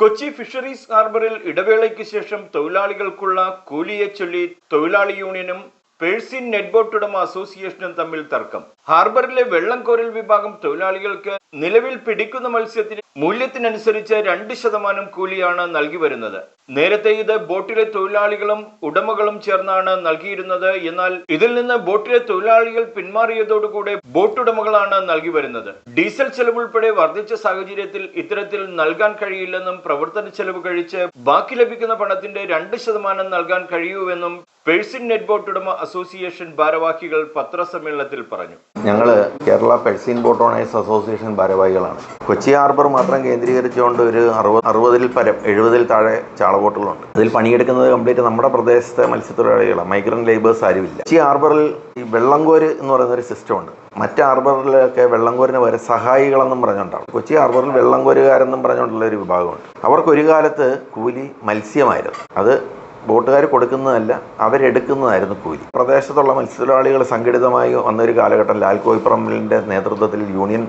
Kochi fisheries ഹാർബറിൽ ഇടവേളയ്ക്ക് ശേഷം തൊഴിലാളികൾക്കുള്ള കൂലിയെ ചൊല്ലി തൊഴിലാളി യൂണിയനും പേഴ്സിൻ നെറ്റ്ബോട്ട് ഉടമ അസോസിയേഷനും തമ്മിൽ തർക്കം. ഹാർബറിലെ വെള്ളം കോരൽ വിഭാഗം തൊഴിലാളികൾക്ക് നിലവിൽ പിടിക്കുന്ന മത്സ്യത്തിന് മൂല്യത്തിനനുസരിച്ച് രണ്ട് ശതമാനം കൂലിയാണ് നൽകി വരുന്നത്. നേരത്തെ ഇത് ബോട്ടിലെ തൊഴിലാളികളും ഉടമകളും ചേർന്നാണ് നൽകിയിരുന്നത്. എന്നാൽ ഇതിൽ നിന്ന് ബോട്ടിലെ തൊഴിലാളികൾ പിന്മാറിയതോടുകൂടെ ബോട്ടുടമകളാണ് നൽകി വരുന്നത്. ഡീസൽ ചെലവുൾപ്പെടെ വർദ്ധിച്ച സാഹചര്യത്തിൽ ഇത്തരത്തിൽ നൽകാൻ കഴിയില്ലെന്നും പ്രവർത്തന ചെലവ് കഴിച്ച് ബാക്കി ലഭിക്കുന്ന പണത്തിന്റെ രണ്ട് ശതമാനം നൽകാൻ കഴിയൂവെന്നും പേഴ്സിൻ നെറ്റ്ബോട്ട് ഉടമ അസോസിയേഷൻ ഭാരവാഹികൾ പത്രസമ്മേളനത്തിൽ പറഞ്ഞു. ഞങ്ങൾ Kerala purse seine boat owners association ഭാരവാഹികളാണ്. Kochi harbour മാത്രം കേന്ദ്രീകരിച്ചുകൊണ്ട് ഒരു അറുപത് അറുപതിൽ പരം എഴുപതിൽ താഴെ ചാളബോട്ടുകളുണ്ട് അതിൽ പണിയെടുക്കുന്നത് കംപ്ലീറ്റ് നമ്മുടെ പ്രദേശത്തെ മത്സ്യത്തൊഴിലാളികളാണ്. മൈഗ്രന്റ് ലേബേഴ്സ് ആരുമില്ല. കൊച്ചി ഹാർബറിൽ ഈ വെള്ളംകോര് എന്ന് പറയുന്ന ഒരു സിസ്റ്റം ഉണ്ട്. മറ്റ് ഹാർബറിലൊക്കെ വെള്ളംകോരിന് വരെ സഹായികളെന്നും പറഞ്ഞുകൊണ്ടാണ്. കൊച്ചി ഹാർബറിൽ വെള്ളംകോരുകാരെന്നും പറഞ്ഞുകൊണ്ടുള്ള ഒരു വിഭാഗമുണ്ട്. അവർക്ക് ഒരു കാലത്ത് കൂലി മത്സ്യമായിരുന്നു. അത് ബോട്ടുകാർ കൊടുക്കുന്നതല്ല അവരെടുക്കുന്നതായിരുന്നു കൂലി. പ്രദേശത്തുള്ള മത്സ്യത്തൊഴിലാളികൾ സംഘടിതമായി വന്നൊരു കാലഘട്ടം ലാൽ കോയിപ്പറമ്പലിന്റെ നേതൃത്വത്തിൽ യൂണിയൻ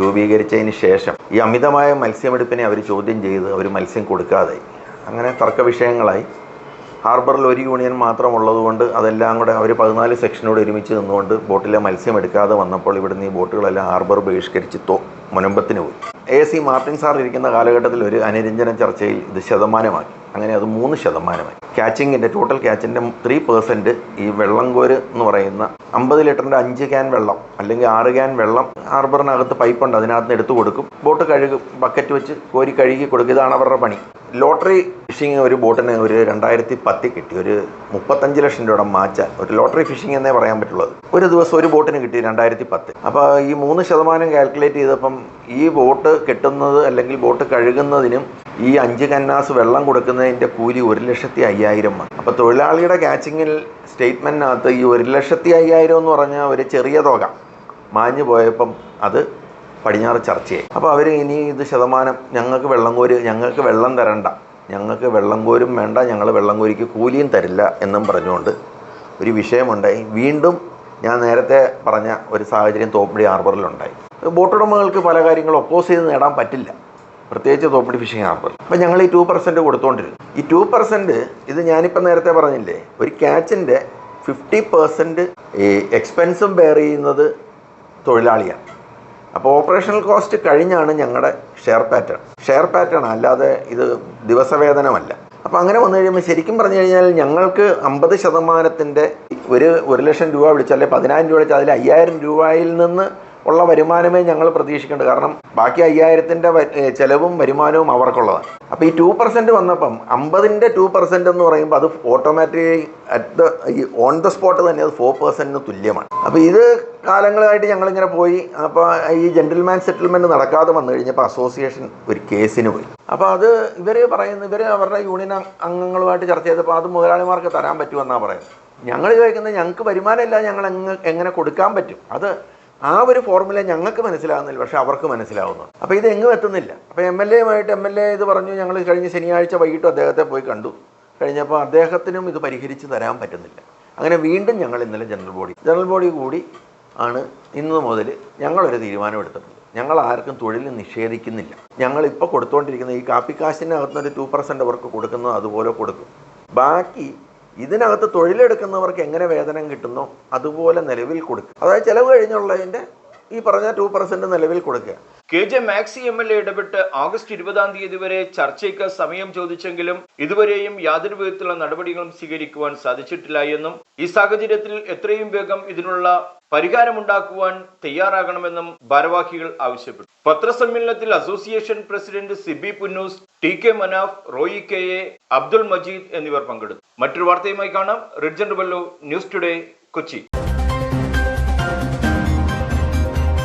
രൂപീകരിച്ചതിന് ശേഷം ഈ അമിതമായ മത്സ്യമെടുപ്പിനെ അവർ ചോദ്യം ചെയ്ത് അവർ മത്സ്യം കൊടുക്കാതെ അങ്ങനെ തർക്ക വിഷയങ്ങളായി. ഹാർബറിൽ ഒരു യൂണിയൻ മാത്രമുള്ളതുകൊണ്ട് അതെല്ലാം കൂടെ അവർ പതിനാല് സെക്ഷനോട് ഒരുമിച്ച് നിന്നുകൊണ്ട് ബോട്ടിലെ മത്സ്യം എടുക്കാതെ വന്നപ്പോൾ ഇവിടുന്ന് ഈ ബോട്ടുകളെല്ലാം ഹാർബർ ബഹിഷ്കരിച്ച് തോ മുനമ്പത്തിന് പോയി. എ സി മാർട്ടിൻ സാർ ഇരിക്കുന്ന കാലഘട്ടത്തിൽ ഒരു അനുരഞ്ജന ചർച്ചയിൽ ഇത് ശതമാനമാക്കി. അങ്ങനെ അത് മൂന്ന് ശതമാനമായി. ക്യാച്ചിങ്ങിന്റെ ടോട്ടൽ ക്യാച്ചിന്റെ ത്രീ പേഴ്സന്റ് ഈ വെള്ളംകോര് എന്ന് പറയുന്ന അമ്പത് ലിറ്ററിന്റെ അഞ്ച് ക്യാൻ വെള്ളം അല്ലെങ്കിൽ ആറ് ക്യാൻ വെള്ളം ഹാർബറിനകത്ത് പൈപ്പുണ്ട് അതിനകത്ത് എടുത്തു കൊടുക്കും. ബോട്ട് കഴുകും ബക്കറ്റ് വെച്ച് കോരി കഴുകി കൊടുക്കും. ഇതാണ് അവരുടെ പണി. ലോട്ടറി ഫിഷിംഗ് ഒരു ബോട്ടിന് ഒരു രണ്ടായിരത്തി പത്തിൽ കിട്ടി. ഒരു മുപ്പത്തഞ്ച് ലക്ഷം രൂപയുടെ മാച്ചാൽ ഒരു ലോട്ടറി ഫിഷിംഗ് എന്നേ പറയാൻ പറ്റുള്ളത് ഒരു ദിവസം ഒരു ബോട്ടിന് കിട്ടി രണ്ടായിരത്തി പത്ത് അപ്പോൾ ഈ മൂന്ന് ശതമാനം കാൽക്കുലേറ്റ് ചെയ്തപ്പം ഈ ബോട്ട് കെട്ടുന്നത് അല്ലെങ്കിൽ ബോട്ട് കഴുകുന്നതിനും ഈ അഞ്ച് കന്നാസ് വെള്ളം കൊടുക്കുന്നതിന്റെ കൂലി ഒരു ലക്ഷത്തി അയ്യായിരം ആണ്. അപ്പോൾ തൊഴിലാളിയുടെ ക്യാച്ചിങ്ങിൽ സ്റ്റേറ്റ്മെന്റിനകത്ത് ഈ ഒരു ലക്ഷത്തി അയ്യായിരം എന്ന് പറഞ്ഞാൽ ഒരു ചെറിയ തുക. മാഞ്ഞു പോയപ്പം അത് പടിഞ്ഞാറ് ചർച്ചയായി. അപ്പോൾ അവർ ഇനി ഇത് ശതമാനം ഞങ്ങൾക്ക് വെള്ളം കോരി ഞങ്ങൾക്ക് വെള്ളം തരണ്ട. ഞങ്ങൾക്ക് വെള്ളം കോരും വേണ്ട ഞങ്ങൾ വെള്ളം കോരിക്ക് കൂലിയും തരില്ല എന്നും പറഞ്ഞുകൊണ്ട് ഒരു വിഷയമുണ്ടായി. വീണ്ടും ഞാൻ നേരത്തെ പറഞ്ഞ ഒരു സാഹചര്യം തോപ്പടി ഹാർബറിലുണ്ടായി. ബോട്ടുടമകൾക്ക് പല കാര്യങ്ങളും ഒപ്പോസ് ചെയ്ത് നേടാൻ പറ്റില്ല. പ്രത്യേകിച്ച് തോപ്പടി ഫിഷിംഗ് ഹാർബർ അപ്പം ഞങ്ങൾ ഈ ടു പെർസെന്റ് കൊടുത്തോണ്ടിരുന്നു. ഈ ടു പെർസെന്റ് ഇത് ഞാനിപ്പോൾ നേരത്തെ പറഞ്ഞില്ലേ ഒരു ക്യാച്ചിന്റെ ഫിഫ്റ്റി പെർസെന്റ് ഈ എക്സ്പെൻസും ബെയർ ചെയ്യുന്നത് തൊഴിലാളിയാണ്. അപ്പോൾ ഓപ്പറേഷണൽ കോസ്റ്റ് കഴിഞ്ഞാണ് ഞങ്ങളുടെ ഷെയർ പാറ്റേൺ ഷെയർ പാറ്റേൺ അല്ലാതെ ഇത് ദിവസവേതനമല്ല. അപ്പോൾ അങ്ങനെ വന്നു കഴിയുമ്പോൾ ശരിക്കും പറഞ്ഞു കഴിഞ്ഞാൽ ഞങ്ങൾക്ക് അമ്പത് ശതമാനത്തിന്റെ ഒരു ഒരു ലക്ഷം രൂപ വിളിച്ചാൽ പതിനായിരം രൂപ വിളിച്ചാൽ അതിൽ അയ്യായിരം രൂപയിൽ നിന്ന് ഉള്ള വരുമാനമേ ഞങ്ങൾ പ്രതീക്ഷിക്കേണ്ടത് കാരണം ബാക്കി അയ്യായിരത്തിന്റെ ചിലവും വരുമാനവും അവർക്കുള്ളതാണ്. അപ്പോൾ ഈ ടു പെർസെന്റ് വന്നപ്പം അമ്പതിന്റെ ടു പെർസെന്റ് എന്ന് പറയുമ്പോൾ അത് ഓട്ടോമാറ്റിക്കലി അറ്റ് ദ ഈ ഓൺ ദ സ്പോട്ട് തന്നെ അത് ഫോർ പെർസെന്റിന് തുല്യമാണ്. അപ്പോൾ ഇത് കാലങ്ങളായിട്ട് ഞങ്ങളിങ്ങനെ പോയി. അപ്പോൾ ഈ ജെന്റിൽമാൻ സെറ്റിൽമെന്റ് നടക്കാതെ വന്നു കഴിഞ്ഞപ്പോൾ അസോസിയേഷൻ ഒരു കേസിന് പോയി. അപ്പോൾ അത് ഇവർ പറയുന്നു ഇവർ അവരുടെ യൂണിയൻ അംഗങ്ങളുമായിട്ട് ചർച്ച ചെയ്തപ്പോൾ അത് മുതലാളിമാർക്ക് തരാൻ പറ്റുമെന്നാണ് പറയുന്നത്. ഞങ്ങൾ ചോദിക്കുന്നത് ഞങ്ങൾക്ക് വരുമാനമില്ല ഞങ്ങൾ എങ്ങ എങ്ങനെ കൊടുക്കാൻ പറ്റും? അത് ആ ഒരു ഫോർമുല ഞങ്ങൾക്ക് മനസ്സിലാകുന്നില്ല പക്ഷെ അവർക്ക് മനസ്സിലാവുന്നു. അപ്പോൾ ഇത് എങ്ങും എത്തുന്നില്ല. അപ്പോൾ എം എൽ എയുമായിട്ട് എം എൽ എ ഇത് പറഞ്ഞു ഞങ്ങൾ കഴിഞ്ഞ ശനിയാഴ്ച വൈകിട്ട് അദ്ദേഹത്തെ പോയി കണ്ടു. കഴിഞ്ഞപ്പോൾ അദ്ദേഹത്തിനും ഇത് പരിഹരിച്ച് തരാൻ പറ്റുന്നില്ല. അങ്ങനെ വീണ്ടും ഞങ്ങൾ ഇന്നലെ ജനറൽ ബോഡി ജനറൽ ബോഡി കൂടി ആണ് ഇന്ന് മുതൽ ഞങ്ങളൊരു തീരുമാനമെടുത്തിട്ടുണ്ട് ഞങ്ങൾ ആർക്കും തൊഴിൽ നിഷേധിക്കുന്നില്ല. ഞങ്ങൾ ഇപ്പോൾ കൊടുത്തുകൊണ്ടിരിക്കുന്ന ഈ കാപ്പിക്കാശിനകത്തുനിന്ന് ഒരു ടു പെർസെന്റ് അവർക്ക് കൊടുക്കുന്നത് അതുപോലെ കൊടുക്കും. ബാക്കി ഇതിനകത്ത് തൊഴിലെടുക്കുന്നവർക്ക് എങ്ങനെ വേതനം കിട്ടുന്നോ അതുപോലെ നിലവിൽ കൊടുക്കുക. അതായത് ചിലവ് കഴിഞ്ഞുള്ളതിന്റെ ഈ പറഞ്ഞ ടു പെർസെന്റ് നിലവിൽ കൊടുക്കുക. K J Maxi M L A ഇടപെട്ട് ആഗസ്റ്റ് ഇരുപതാം തീയതി വരെ ചർച്ചയ്ക്ക് സമയം ചോദിച്ചെങ്കിലും ഇതുവരെയും യാതൊരു വിധത്തിലുള്ള നടപടികളും സ്വീകരിക്കുവാൻ സാധിച്ചിട്ടില്ല എന്നും ഈ സാഹചര്യത്തിൽ എത്രയും വേഗം ഇതിനുള്ള പരിഹാരമുണ്ടാക്കുവാൻ തയ്യാറാകണമെന്നും ഭാരവാഹികൾ ആവശ്യപ്പെട്ടു. പത്രസമ്മേളനത്തിൽ association president Sibi Punnoose T K Manaf Roy K A Abdul Majeed എന്നിവർ പങ്കെടുത്തു. മറ്റൊരു വാർത്തയുമായി കാണാം. റിഡ്ജൻ വല്ലോ ന്യൂസ് ടുഡേ കൊച്ചി.